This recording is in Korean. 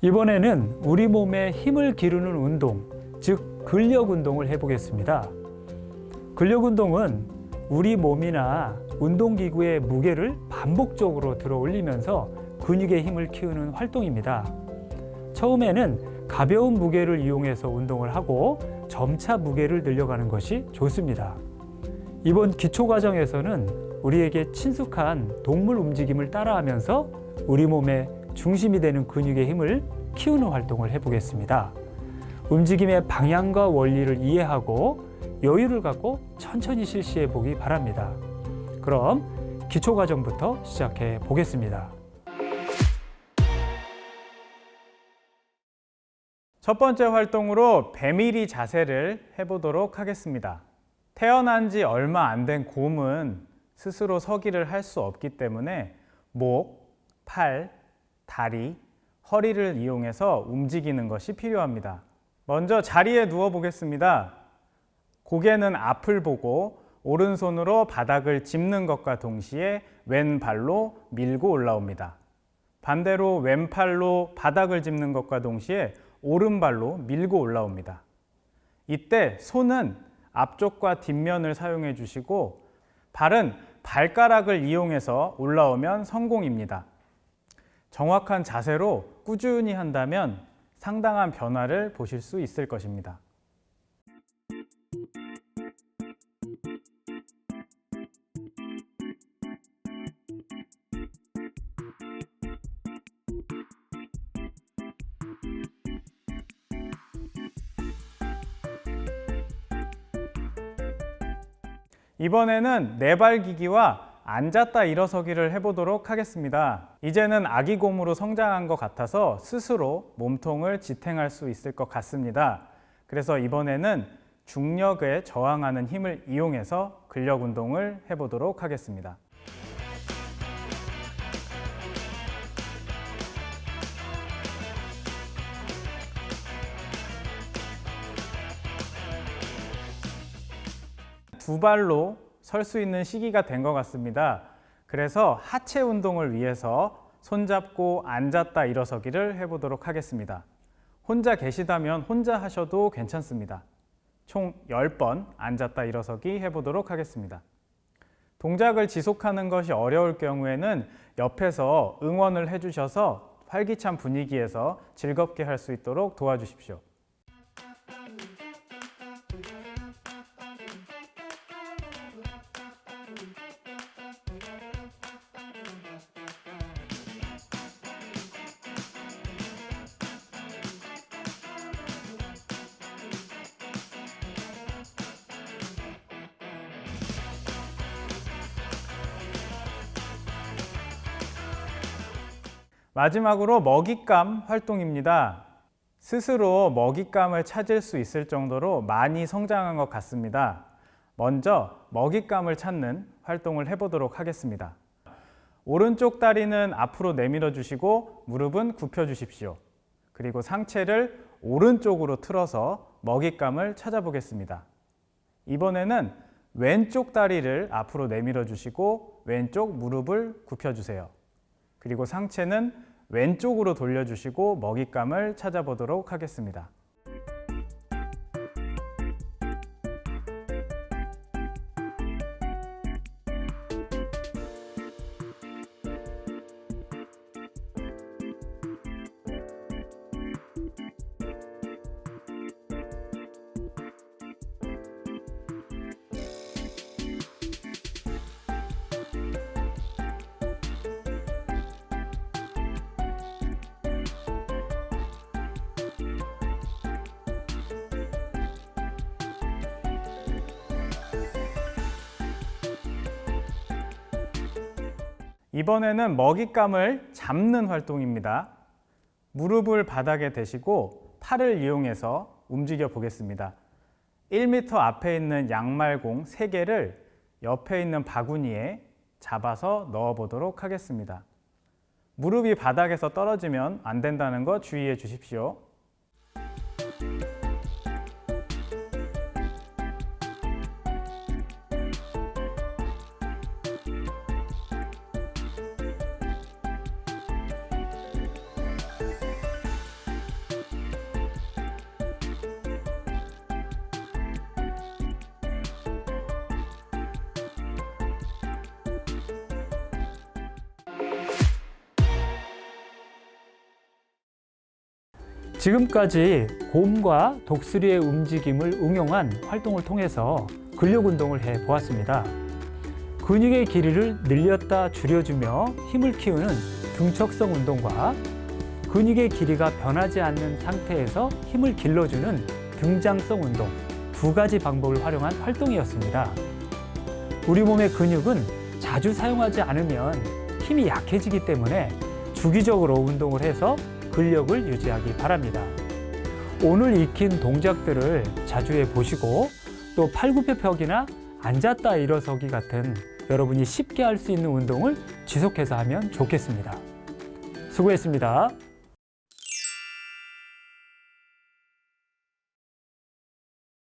이번에는 우리 몸에 힘을 기르는 운동, 즉 근력 운동을 해보겠습니다. 근력 운동은 우리 몸이나 운동기구의 무게를 반복적으로 들어 올리면서 근육의 힘을 키우는 활동입니다. 처음에는 가벼운 무게를 이용해서 운동을 하고 점차 무게를 늘려가는 것이 좋습니다. 이번 기초 과정에서는 우리에게 친숙한 동물 움직임을 따라하면서 우리 몸의 중심이 되는 근육의 힘을 키우는 활동을 해보겠습니다. 움직임의 방향과 원리를 이해하고 여유를 갖고 천천히 실시해 보기 바랍니다. 그럼 기초 과정부터 시작해 보겠습니다. 첫 번째 활동으로 배밀이 자세를 해보도록 하겠습니다. 태어난 지 얼마 안 된 곰은 스스로 서기를 할 수 없기 때문에 목, 팔, 다리, 허리를 이용해서 움직이는 것이 필요합니다. 먼저 자리에 누워 보겠습니다. 고개는 앞을 보고 오른손으로 바닥을 짚는 것과 동시에 왼발로 밀고 올라옵니다. 반대로 왼팔로 바닥을 짚는 것과 동시에 오른발로 밀고 올라옵니다. 이때 손은 앞쪽과 뒷면을 사용해 주시고 발은 발가락을 이용해서 올라오면 성공입니다. 정확한 자세로 꾸준히 한다면 상당한 변화를 보실 수 있을 것입니다. 이번에는 네발기기와 앉았다 일어서기를 해보도록 하겠습니다. 이제는 아기곰으로 성장한 것 같아서 스스로 몸통을 지탱할 수 있을 것 같습니다. 그래서 이번에는 중력에 저항하는 힘을 이용해서 근력 운동을 해보도록 하겠습니다. 두 발로 설 수 있는 시기가 된 것 같습니다. 그래서 하체 운동을 위해서 손잡고 앉았다 일어서기를 해보도록 하겠습니다. 혼자 계시다면 혼자 하셔도 괜찮습니다. 총 10번 앉았다 일어서기 해보도록 하겠습니다. 동작을 지속하는 것이 어려울 경우에는 옆에서 응원을 해주셔서 활기찬 분위기에서 즐겁게 할 수 있도록 도와주십시오. 마지막으로 먹잇감 활동입니다. 스스로 먹잇감을 찾을 수 있을 정도로 많이 성장한 것 같습니다. 먼저 먹잇감을 찾는 활동을 해보도록 하겠습니다. 오른쪽 다리는 앞으로 내밀어 주시고 무릎은 굽혀 주십시오. 그리고 상체를 오른쪽으로 틀어서 먹잇감을 찾아보겠습니다. 이번에는 왼쪽 다리를 앞으로 내밀어 주시고 왼쪽 무릎을 굽혀 주세요. 그리고 상체는 왼쪽으로 돌려주시고 먹잇감을 찾아보도록 하겠습니다. 이번에는 먹잇감을 잡는 활동입니다. 무릎을 바닥에 대시고 팔을 이용해서 움직여 보겠습니다. 1m 앞에 있는 양말공 3개를 옆에 있는 바구니에 잡아서 넣어 보도록 하겠습니다. 무릎이 바닥에서 떨어지면 안 된다는 거 주의해 주십시오. 지금까지 곰과 독수리의 움직임을 응용한 활동을 통해서 근력 운동을 해 보았습니다. 근육의 길이를 늘렸다 줄여주며 힘을 키우는 등척성 운동과 근육의 길이가 변하지 않는 상태에서 힘을 길러주는 등장성 운동 두 가지 방법을 활용한 활동이었습니다. 우리 몸의 근육은 자주 사용하지 않으면 힘이 약해지기 때문에 주기적으로 운동을 해서 근력을 유지하기 바랍니다. 오늘 익힌 동작들을 자주 해 보시고 또 팔굽혀펴기나 앉았다 일어서기 같은 여러분이 쉽게 할 수 있는 운동을 지속해서 하면 좋겠습니다. 수고했습니다.